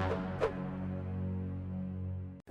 Thank you.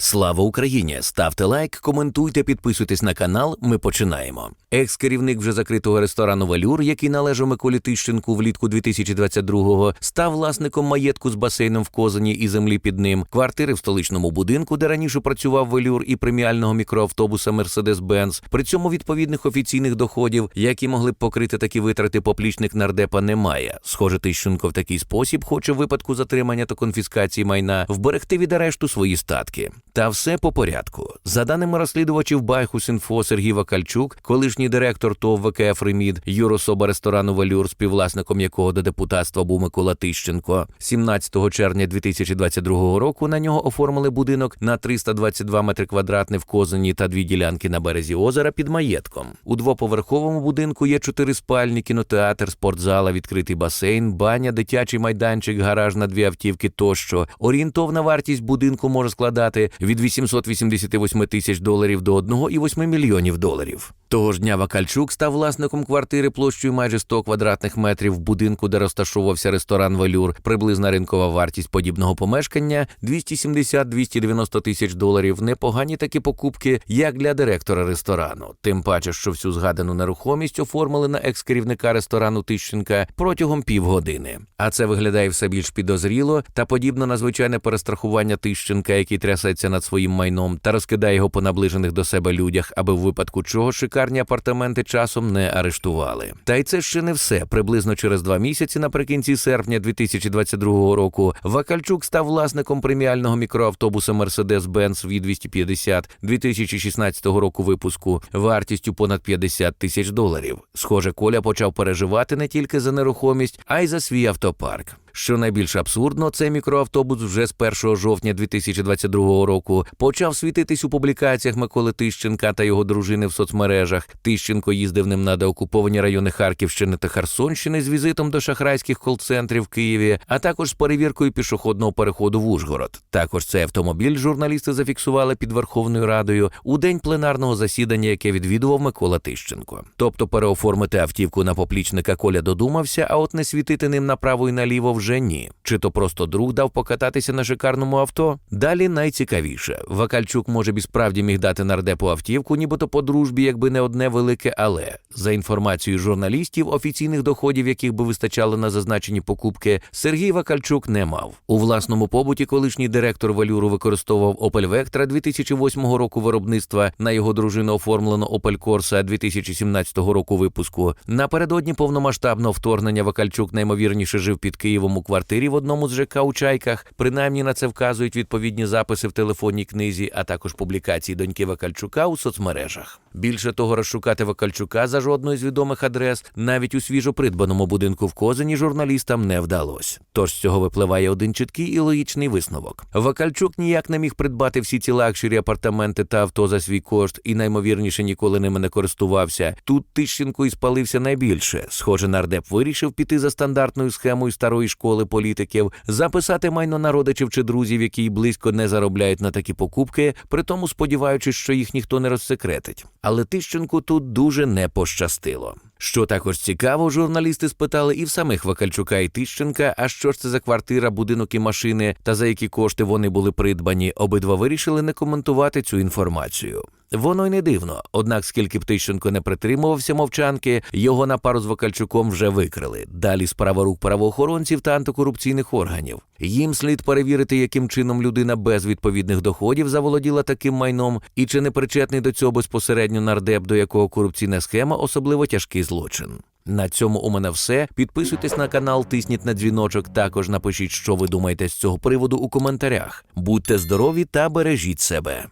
Слава Україні! Ставте лайк, коментуйте, підписуйтесь на канал. Ми починаємо. Екс-керівник вже закритого ресторану Валюр, який належав Миколі Тищенку влітку 2022-го, став власником маєтку з басейном в Козані і землі під ним, квартири в столичному будинку, де раніше працював Валюр, і преміального мікроавтобуса Mercedes-Benz. При цьому відповідних офіційних доходів, які могли б покрити такі витрати, поплічник нардепа немає. Схоже, Тищенко в такий спосіб хоче в випадку затримання та конфіскації майна вберегти від арешту свої статки. Та все по порядку. За даними розслідувачів Байхус.Інфо Сергій Вакальчук, колишній директор ТОВ ВКФ «Ремід», юрособа ресторану Валюр, співвласником якого до депутатства був Микола Тищенко, 17 червня 2022 року на нього оформили будинок на 322 метри квадратних в Козані та дві ділянки на березі озера під маєтком. У двоповерховому будинку є чотири спальні, кінотеатр, спортзала, відкритий басейн, баня, дитячий майданчик, гараж на дві автівки тощо. Орієнтовна вартість будинку може складати від 888 тисяч доларів до 1,8 мільйонів доларів. Того ж дня Вакальчук став власником квартири площею майже 100 квадратних метрів в будинку, де розташовувався ресторан Валюр. Приблизна ринкова вартість подібного помешкання 270-290 тисяч доларів. Непогані такі покупки, як для директора ресторану. Тим паче, що всю згадану нерухомість оформили на екс-керівника ресторану Тищенка протягом півгодини. А це виглядає все більш підозріло та подібно на звичайне перестрахування Тищенка, який трясеться над своїм майном та розкидає його по наближених до себе людях, аби в випадку чого шикарні апартаменти часом не арештували. Та й це ще не все. Приблизно через два місяці, наприкінці серпня 2022 року, Вакальчук став власником преміального мікроавтобуса Mercedes-Benz V250 2016 року випуску вартістю понад 50 тисяч доларів. Схоже, Коля почав переживати не тільки за нерухомість, а й за свій автопарк. Що найбільш абсурдно, цей мікроавтобус вже з 1 жовтня 2022 року почав світитись у публікаціях Миколи Тищенка та його дружини в соцмережах. Тищенко їздив ним на деокуповані райони Харківщини та Херсонщини з візитом до шахрайських кол-центрів в Києві, а також з перевіркою пішохідного переходу в Ужгород. Також цей автомобіль журналісти зафіксували під Верховною Радою у день пленарного засідання, яке відвідував Микола Тищенко. Тобто переоформити автівку на поплічника Коля додумався, а от не світити ним направо і наліво вже ні. Чи то просто друг дав покататися на шикарному авто? Далі найцікавіше. Вакальчук може б і справді міг дати нардепу автівку, нібито по дружбі, якби не одне велике але. За інформацією журналістів, офіційних доходів, яких би вистачало на зазначені покупки, Сергій Вакальчук не мав. У власному побуті колишній директор Валюру використовував Opel Vectra 2008 року виробництва. На його дружину оформлено Opel Corsa 2017 року випуску. Напередодні повномасштабного вторгнення Вакальчук наймовірніше жив під Києвом у квартирі в одному з ЖК у Чайках. Принаймні на це вказують відповідні записи в телефонній книзі, а також публікації доньки Вакальчука у соцмережах. Більше того, розшукати Вакальчука за жодною з відомих адрес навіть у свіжо придбаному будинку в Козині журналістам не вдалося. Тож з цього випливає один чіткий і логічний висновок. Вакальчук ніяк не міг придбати всі ці лакшері апартаменти та авто за свій кошт і наймовірніше ніколи ними не користувався. Тут Тищенко і спалився найбільше. Схоже, нардеп вирішив піти за стандартною схемою старої школи політиків, записати майно на родичів чи друзів, які й близько не заробляють на такі покупки, при тому сподіваючись, що їх ніхто не розсекретить. Але Тищенку тут дуже не пощастило. Що також цікаво, журналісти спитали і в самих Вакальчука і Тищенка, а що ж це за квартира, будинок і машини, та за які кошти вони були придбані. Обидва вирішили не коментувати цю інформацію. Воно й не дивно. Однак, скільки б Тищенко не притримувався мовчанки, його на пару з Вакальчуком вже викрили. Далі справа рук правоохоронців та антикорупційних органів. Їм слід перевірити, яким чином людина без відповідних доходів заволоділа таким майном, і чи не причетний до цього безпосередньо нардеп, до якого корупційна схема особливо тяжкий злочин. На цьому у мене все. Підписуйтесь на канал, тисніть на дзвіночок. Також напишіть, що ви думаєте з цього приводу у коментарях. Будьте здорові та бережіть себе.